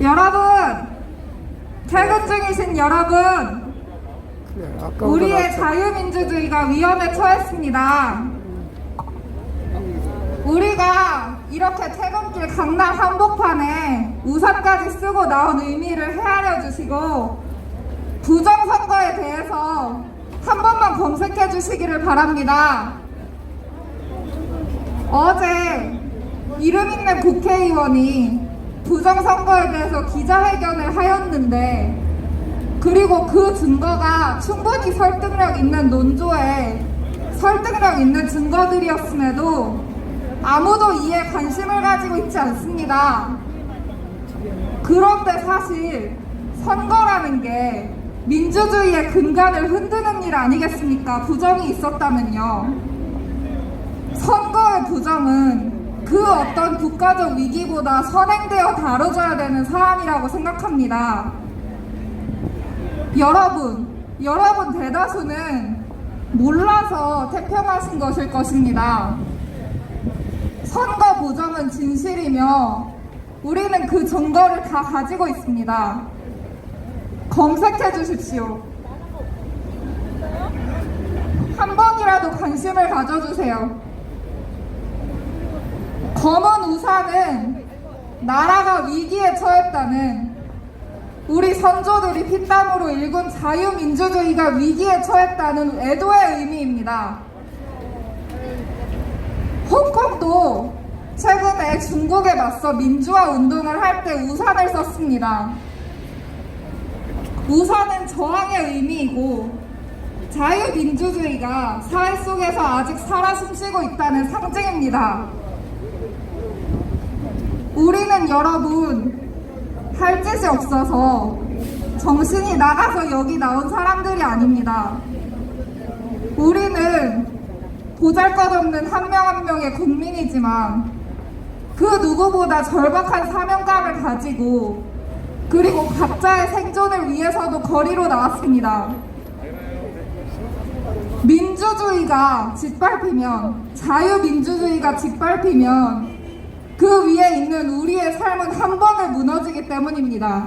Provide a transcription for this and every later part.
여러분, 퇴근 중이신 여러분, 우리의. 자유민주주의가 위험에 처했습니다. 우리가 이렇게 퇴근길 강남 한복판에 우산까지 쓰고 나온 의미를 헤아려 주시고 부정선거에 대해서 한 번만 검색해 주시기를 바랍니다. 어제 이름 있는 국회의원이 부정선거에 대해서 기자회견을 하였는데 그리고 그 증거가 충분히 설득력 있는 논조에 설득력 있는 증거들이었음에도 아무도 이에 관심을 가지고 있지 않습니다. 그런데 사실 선거라는 게 민주주의의 근간을 흔드는 일 아니겠습니까? 부정이 있었다면요. 선거의 부정은 그 어떤 국가적 위기보다 선행되어 다뤄져야 되는 사안이라고 생각합니다. 여러분, 여러분 대다수는 몰라서 태평하신 것일 것입니다. 선거 부정은 진실이며 우리는 그 증거를 다 가지고 있습니다. 검색해 주십시오. 한 번이라도 관심을 가져주세요. 검은 우산은 나라가 위기에 처했다는 우리 선조들이 피땀으로 일군 자유민주주의가 위기에 처했다는 애도의 의미입니다. 홍콩도 최근에 중국에 맞서 민주화 운동을 할 때 우산을 썼습니다. 우산은 저항의 의미이고 자유민주주의가 사회 속에서 아직 살아 숨쉬고 있다는 상징입니다. 우리는 여러분 할 짓이 없어서 정신이 나가서 여기 나온 사람들이 아닙니다. 우리는 보잘 것 없는 한 명 한 명의 국민이지만 그 누구보다 절박한 사명감을 가지고 그리고 각자의 생존을 위해서도 거리로 나왔습니다. 민주주의가 짓밟히면 자유민주주의가 짓밟히면 그 위에 있는 우리의 삶은 한 번에 무너지기 때문입니다.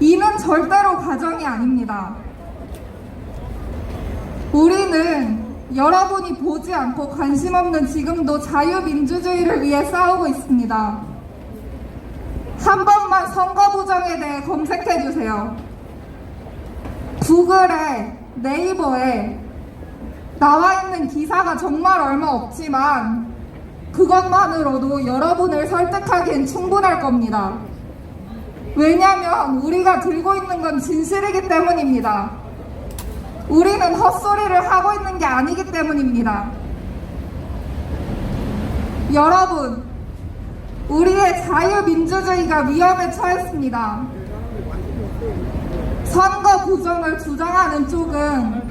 이는 절대로 가정이 아닙니다. 우리는 여러분이 보지 않고 관심 없는 지금도 자유민주주의를 위해 싸우고 있습니다. 한 번만 선거 부정에 대해 검색해 주세요. 구글에 네이버에 나와 있는 기사가 정말 얼마 없지만 그것만으로도 여러분을 설득하기엔 충분할 겁니다. 왜냐하면 우리가 들고 있는 건 진실이기 때문입니다. 우리는 헛소리를 하고 있는 게 아니기 때문입니다. 여러분, 우리의 자유민주주의가 위험에 처했습니다. 선거 부정을 주장하는 쪽은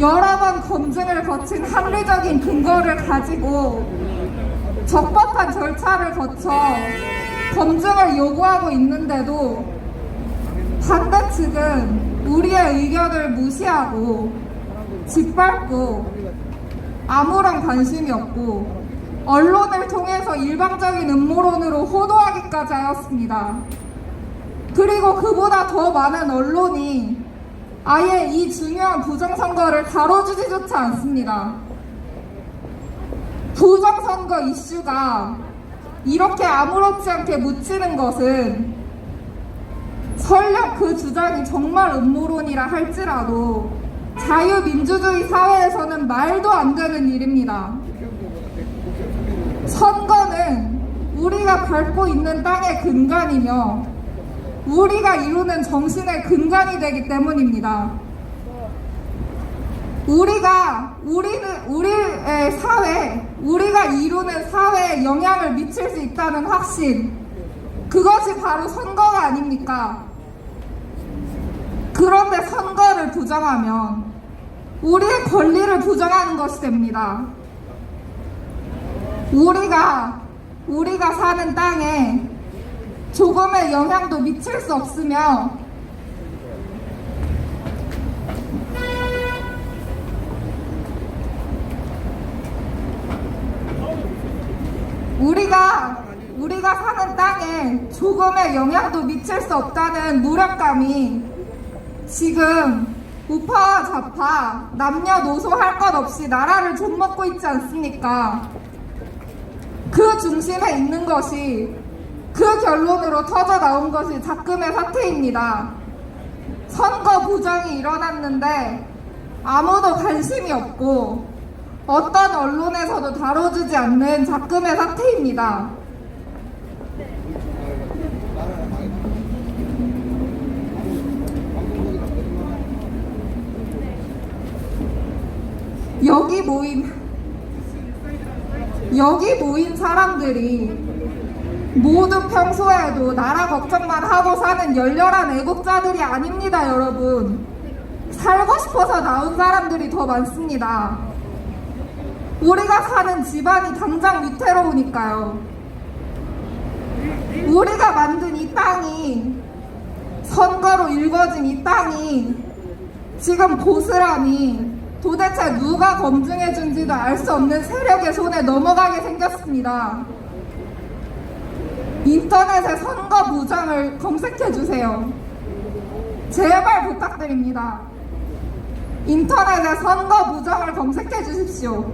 여러 번 검증을 거친 합리적인 근거를 가지고 적법한 절차를 거쳐 검증을 요구하고 있는데도 반대 측은 우리의 의견을 무시하고 짓밟고 아무런 관심이 없고 언론을 통해서 일방적인 음모론으로 호도하기까지 하였습니다. 그리고 그보다 더 많은 언론이 아예 이 중요한 부정선거를 다뤄주지조차 않습니다. 부정선거 이슈가 이렇게 아무렇지 않게 묻히는 것은 설령 그 주장이 정말 음모론이라 할지라도 자유민주주의 사회에서는 말도 안 되는 일입니다. 선거는 우리가 밟고 있는 땅의 근간이며 우리가 이루는 정신의 근간이 되기 때문입니다. 우리가 우리는 우리의 사회, 우리가 이루는 사회에 영향을 미칠 수 있다는 확신, 그것이 바로 선거가 아닙니까? 그런데 선거를 부정하면 우리의 권리를 부정하는 것이 됩니다. 우리가 우리가 사는 땅에 조금의 영향도 미칠 수 없으며 우리가 우리가 사는 땅에 조금의 영향도 미칠 수 없다는 무력감이 지금 우파와 좌파, 남녀노소 할 것 없이 나라를 좀먹고 있지 않습니까? 그 중심에 있는 것이 그 결론으로 터져 나온 것이 작금의 사태입니다. 선거 부정이 일어났는데 아무도 관심이 없고 어떤 언론에서도 다뤄주지 않는 작금의 사태입니다. 여기 모인 여기 모인 사람들이 모두 평소에도 나라 걱정만 하고 사는 열렬한 애국자들이 아닙니다, 여러분. 살고 싶어서 나온 사람들이 더 많습니다. 우리가 사는 집안이 당장 위태로우니까요. 우리가 만든 이 땅이 선거로 일궈진 이 땅이 지금 고스란히 도대체 누가 검증해 준지도 알 수 없는 세력의 손에 넘어가게 생겼습니다. 인터넷에 선거 부정을 검색해 주세요. 제발 부탁드립니다. 인터넷에 선거 부정을 검색해 주십시오.